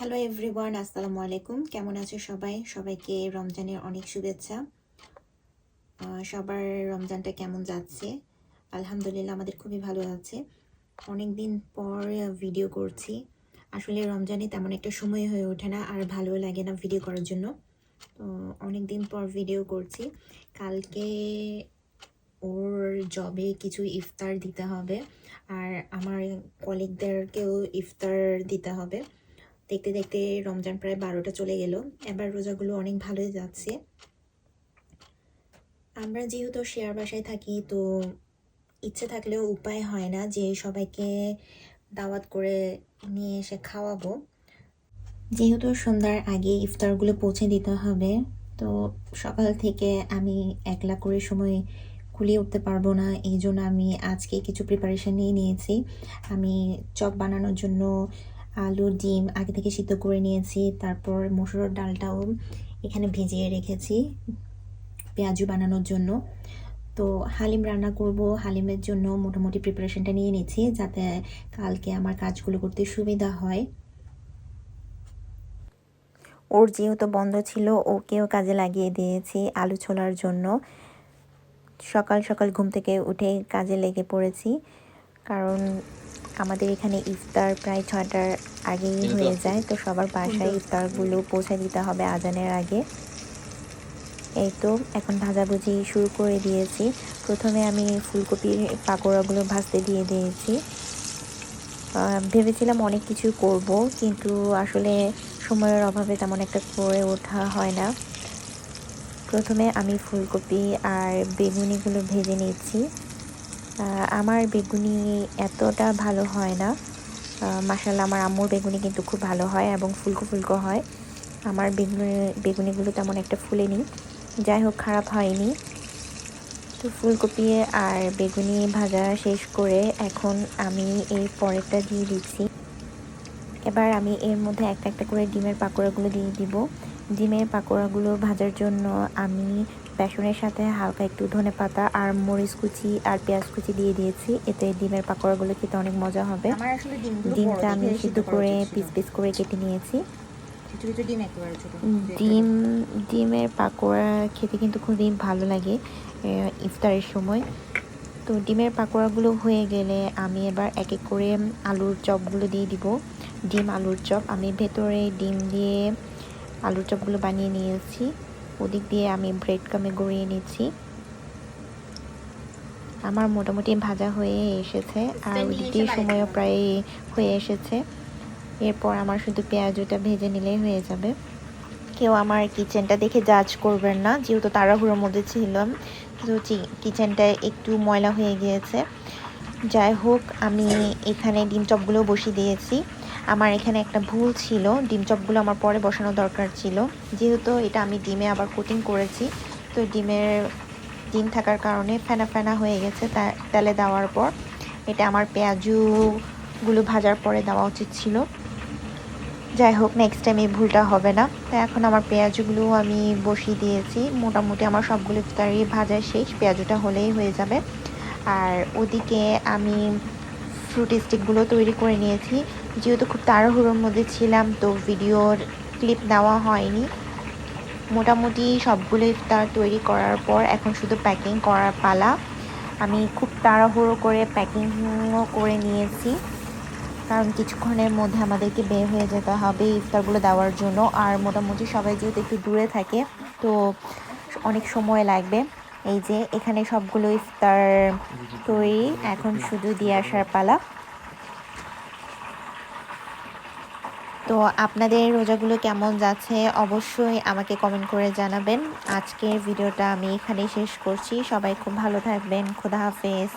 Hello everyone আসসালামু আলাইকুম কেমন আছো সবাই? সবাইকে রমজানের অনেক শুভেচ্ছা। সবার রমজানটা কেমন যাচ্ছে? আলহামদুলিল্লাহ, আমাদের খুবই ভালো যাচ্ছে অনেক দিন পর ভিডিও করছি। আসলে রমজানে তেমন একটা সময় হয়ে ওঠে না, আর ভালো লাগে না ভিডিও করার জন্য। তো অনেক দিন পর ভিডিও করছি। কালকে ওর জবে কিছু ইফতার দিতে হবে, আর আমার কলিগদেরকেও ইফতার দিতে হবে। দেখতে দেখতে রমজান প্রায় বারোটা চলে গেল। এবার রোজাগুলো অনেক ভালোই যাচ্ছে। আমরা যেহেতু শেয়ার বাসায় থাকি, তো ইচ্ছে থাকলেও উপায় হয় না যে সবাইকে দাওয়াত করে নিয়ে এসে খাওয়াবো। যেহেতু সন্ধ্যার আগে ইফতারগুলো পৌঁছে দিতে হবে, তো সকাল থেকে আমি একলা করে সময় কুলিয়ে উঠতে পারব না। এই জন্য আমি আজকে কিছু প্রিপারেশন নিয়ে নিয়েছি। আমি চপ বানানোর জন্য আলু, ডিম আগে থেকে সিদ্ধ করে নিয়েছি, তারপর মসুর ডালটাও এখানে ভিজিয়ে রেখেছি পেঁয়াজু বানানোর জন্য। তো হালিম রান্না করব, হালিমের জন্য মোটামুটি প্রিপারেশনটা নিয়ে নিচ্ছি যাতে কালকে আমার কাজগুলো করতে সুবিধা হয়। ওর যেহেতু বন্ধ ছিল, ওকেও কাজে লাগিয়ে দিয়েছি আলু ছোলার জন্য। সকাল সকাল ঘুম থেকে উঠে কাজে লেগে পড়েছি, কারণ আমাদের এখানে ইফতার প্রায় ছয়টার আগেই হয়ে যায় তো সবার বাসায় ইফতারগুলো পৌঁছে দিতে হবে আজানের আগে। এই তো এখন ভাজাভুজি শুরু করে দিয়েছি। প্রথমে আমি ফুলকপির পাকোড়াগুলো ভাজতে দিয়ে দিয়েছি। আহ, ভেবেছিলাম অনেক কিছু করব কিন্তু আসলে সময়ের অভাবে তেমন একটা করে ওঠা হয় না। প্রথমে আমি ফুলকপি আর বেগুনিগুলো ভেজে নিচ্ছি। আমার বেগুনি এতটা ভালো হয় না। মাসাল্লাহ আমার আম্মুর বেগুনি কিন্তু খুব ভালো হয় এবং ফুলকো ফুলকো হয়। আমার বেগুনি, বেগুনিগুলো তেমন একটা ফুলেনি। যাই হোক, খারাপ হয়নি। তো ফুলকপি আর বেগুনি ভাজা শেষ করে এখন আমি এই পরেরটা দিয়ে দিচ্ছি। এবার আমি এর মধ্যে একটা একটা করে ডিমের পাকোড়াগুলো দিয়ে দিব। ডিমের পাকোড়াগুলো ভাজার জন্য আমি বেসনের সাথে হালকা একটু ধনে পাতা আর মরিচ কুচি আর পেঁয়াজ কুচি দিয়ে দিয়েছি। এতে ডিমের পাকোড়াগুলো খেতে অনেক মজা হবে। ডিমটা আমি সিদ্ধ করে পিস পিস করে কেটে নিয়েছি। ডিম ডিমের পাকোড়া খেতে কিন্তু খুবই ভালো লাগে ইফতারের সময়। তো ডিমের পাকোড়াগুলো হয়ে গেলে আমি এবার এক এক করে আলুর চপগুলো দিয়ে দিব। ডিম আলুর চপ আমি ভেতরে ডিম দিয়ে আলুর চপগুলো বানিয়ে নিয়েছি। ওদিক দিয়ে আমি ব্রেড কামে গড়িয়ে নিচ্ছি। আমার মোটামুটি ভাজা হয়ে এসেছে আর ওদিক দিয়ে সময়ও প্রায় হয়ে এসেছে। এরপর আমার শুধু পেঁয়াজটা ভেজে নিলেই হয়ে যাবে। কেউ আমার কিচেনটা দেখে জাজ করবেন না যেহেতু তাড়াহুড়োর মধ্যে ছিলাম। তো কিচেনটা একটু ময়লা হয়ে গিয়েছে। যাই হোক আমি এখানে ডিম চপগুলো বসিয়ে দিয়েছি। আমার এখানে একটা ভুল ছিল। ডিম চপগুলো আমার পরে বসানো দরকার ছিল। যেহেতু এটা আমি ডিমে আবার কোটিং করেছি, তো ডিমের ডিম থাকার কারণে ফেনা ফেনা হয়ে গেছে তেলে দেওয়ার পর। এটা আমার পেঁয়াজুগুলো ভাজার পরে দেওয়া উচিত ছিল। যাই হোক নেক্সট টাইম এই ভুলটা হবে না। তো এখন আমার পেঁয়াজগুলো আমি বসিয়ে দিয়েছি। মোটামুটি আমার সবগুলো ইফতারি ভাজা শেষ, পেঁয়াজুটা হলেই হয়ে যাবে। আর ওদিকে আমি ফ্রুট স্টিকগুলো তৈরি করে নিয়েছি। যেহেতু খুব তাড়াহুড়োর মধ্যে ছিলাম, তো ভিডিওর ক্লিপ নেওয়া হয়নি। মোটামুটি সবগুলো ইফতার তৈরি করার পর এখন শুধু প্যাকিং করার পালা। আমি খুব তাড়াহুড়ো করে প্যাকিংও করে নিয়েছি। কারণ কিছুক্ষণের মধ্যে আমাদেরকে বের হয়ে যেতে হবে ইফতারগুলো দেওয়ার জন্য। আর মোটামুটি সবাই যেহেতু একটু দূরে থাকে, তো অনেক সময় লাগবে। এই যে এখানে সবগুলো ইফতার তৈরি, এখন শুধু দিয়ে আসার পালা। তো আপনাদের রোজাগুলো কেমন যাচ্ছে? অবশ্যই আমাকে কমেন্ট করে জানাবেন। আজকের ভিডিওটা আমি এখানেই শেষ করছি। সবাই খুব ভালো থাকবেন। খোদা হাফেজ।